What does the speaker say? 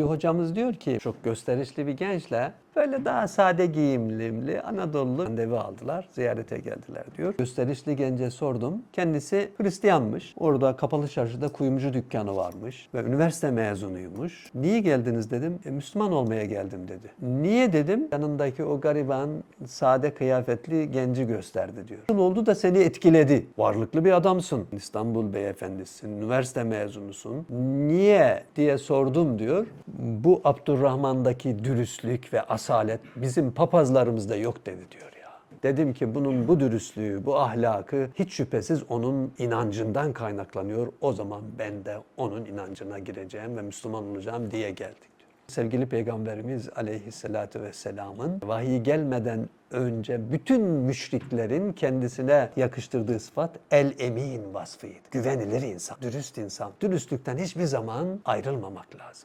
Bir hocamız diyor ki çok gösterişli bir gençle böyle daha sade giyimli, Anadolu randevu aldılar. Ziyarete geldiler diyor. Gösterişli gence sordum. Kendisi Hristiyanmış. Orada kapalı çarşıda kuyumcu dükkanı varmış ve üniversite mezunuymuş. Niye geldiniz dedim. "E, Müslüman olmaya geldim dedi. Niye dedim. Yanındaki o gariban sade kıyafetli genci gösterdi diyor. Nasıl oldu da seni etkiledi? Varlıklı bir adamsın. İstanbul beyefendisin. Üniversite mezunusun. Niye diye sordum diyor. Bu Abdurrahman'daki dürüstlük ve asalet bizim papazlarımızda yok dedi diyor ya. Dedim ki bunun bu dürüstlüğü, bu ahlakı hiç şüphesiz onun inancından kaynaklanıyor. O zaman ben de onun inancına gireceğim ve Müslüman olacağım diye geldik. Sevgili Peygamberimiz aleyhissalatü vesselamın vahiy gelmeden önce bütün müşriklerin kendisine yakıştırdığı sıfat el-emin vasfıydı. Güvenilir insan, dürüst insan. Dürüstlükten hiçbir zaman ayrılmamak lazım.